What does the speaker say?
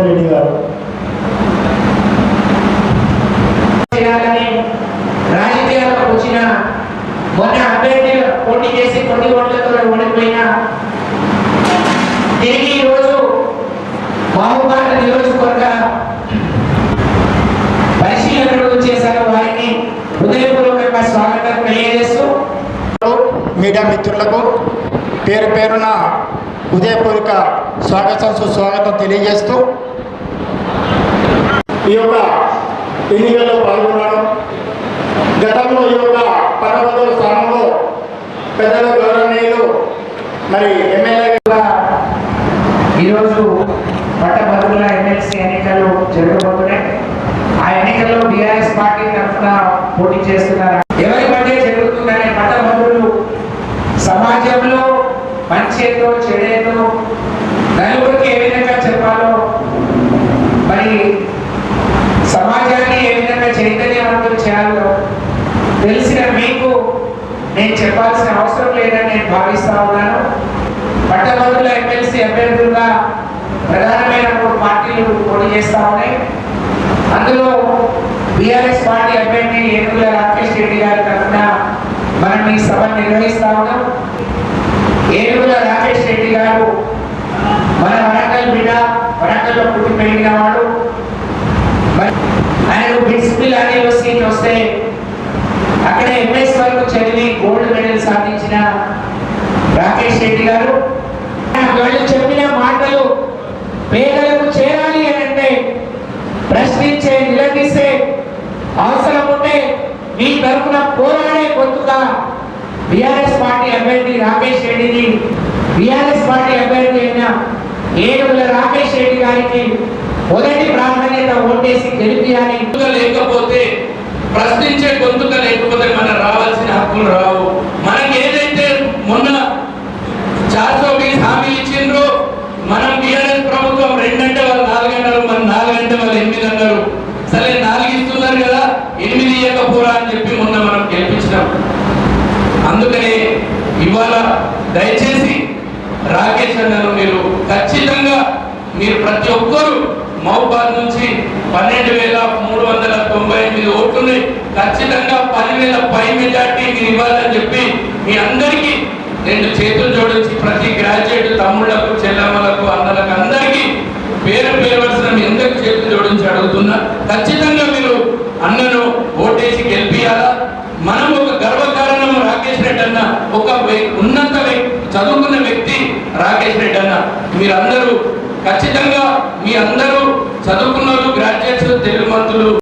రాజశేఖర రెడ్డి గారు. చేయాలని రాజకీయాలకు వచ్చిన మొన్న అభ్యర్థి పోటీ చేసి కొన్ని ఓట్లతో ఓడిపోయిన తిరిగి ఈరోజు మహబూబాద్ నియోజకవర్గ పరిశీలనలు చేశారు వారిని హృదయపూర్వకంగా స్వాగతం తెలియజేస్తూ మీడియా మిత్రులకు పేరు పేరున ఉదయపూర్వక స్వాగతం సుస్వాగతం తెలియజేస్తూ ఈ యొక్క ఎన్నికల్లో పాల్గొన్నాను గతంలో ఈ యొక్క పదవదవ స్థానంలో పెద్దల గౌరవనీయులు మరి ఎమ్మెల్యే ఈరోజు పట్టభద్రుల ఎమ్మెల్సీ ఎన్నికలు జరగబోతున్నాయి. ఆ ఎన్నికల్లో బీఆర్ఎస్ పార్టీ తరఫున పోటీ చేస్తున్నారు. ఎవరి మధ్య జరుగుతుందనే పట్టభద్రులు సమాజంలో మంచేదో చెడేదో చైతన్యవంతం చేయాలో తెలిసిన మీకు నేను చెప్పాల్సిన అవసరం లేదని నేను భావిస్తా ఉన్నాను. పట్టభద్రుల ఎమ్మెల్సీ అభ్యర్థులుగా ప్రధానమైన మూడు పార్టీలు పోటీ చేస్తా ఉన్నాయి. అందులో బీఆర్ఎస్ పార్టీ అభ్యర్థి ఏనుగుల రాకేష్ రెడ్డి గారి తరఫున మనం ఈ సభ నిర్వహిస్తా ఉన్నాం. ఏనుగుల రాకేష్ రెడ్డి గారు మన వరంగల్ బిడ్డ వరంగల్లో పుట్టి పెరిగిన వాడు. ఆయనకు అనే సీట్ వస్తే అక్కడ ఎంఎస్ వరకు చదివి గోల్డ్ మెడల్ సాధించిన రాకేష్ రెడ్డి గారు. వాళ్ళు చెప్పిన మాటలు పేదలకు చేరాలి అని అంటే ప్రశ్నించే నిలదీసే అవసరం ఉంటే మీ తరఫున పోరాడే గొంతుగా బీఆర్ఎస్ పార్టీ అభ్యర్థి రాకేష్ రెడ్డిని బీఆర్ఎస్ పార్టీ అభ్యర్థి అయిన ఏడుగుల రాకేష్ రెడ్డి గారికి చేసి గెలిపియాలి. లేకపోతే ప్రశ్నించే గొంతుక లేకపోతే మన రావాల్సిన హక్కులు రావు. మనకి ఏదైతే మొన్న చార్సో హామీ ఇచ్చిండ్రో మనం టీఆర్ఎస్ ప్రభుత్వం రెండంటే వాళ్ళు నాలుగు అన్నారు మన నాలుగంటే వాళ్ళు ఎనిమిది అన్నారు సరే నాలుగు ఇస్తున్నారు కదా ఎనిమిది ఇవ్వకపోరా అని చెప్పి మొన్న మనం గెలిపించినాం. అందుకనే ఇవాళ దయచేసి రాకేష్ అన్నను మీరు ఖచ్చితంగా మీరు ప్రతి ఒక్కరూ మహబాద్ నుంచి పన్నెండు వేల మూడు వందల తొంభై ఎనిమిది ఓట్లున్నాయి ఖచ్చితంగా పదివేల పై మెజార్టీ మీరు ఇవ్వాలని చెప్పి మీ అందరికీ రెండు చేతులు జోడించి ప్రతి గ్రాడ్యుయేట్ తమ్ముళ్ళకు చెల్లమ్మలకు అన్నలకు అందరికీ పేరు పేరు ఎందుకు మీ చేతులు జోడించి అడుగుతున్నా. ఖచ్చితంగా మీరు అన్నను ఓటేసి గెలిపియాలా? మనం ఒక గర్వకారణం రాకేష్ రెడ్డి అన్న ఒక ఉన్న ఉన్నత వ్యక్తి చదువుకున్న వ్యక్తి రాకేష్ రెడ్డి అన్న మీరందరూ ఖచ్చితంగా మీ అందరూ చదువుకున్న గ్రాడ్యుయేట్స్ తెలుగు మంత్రులు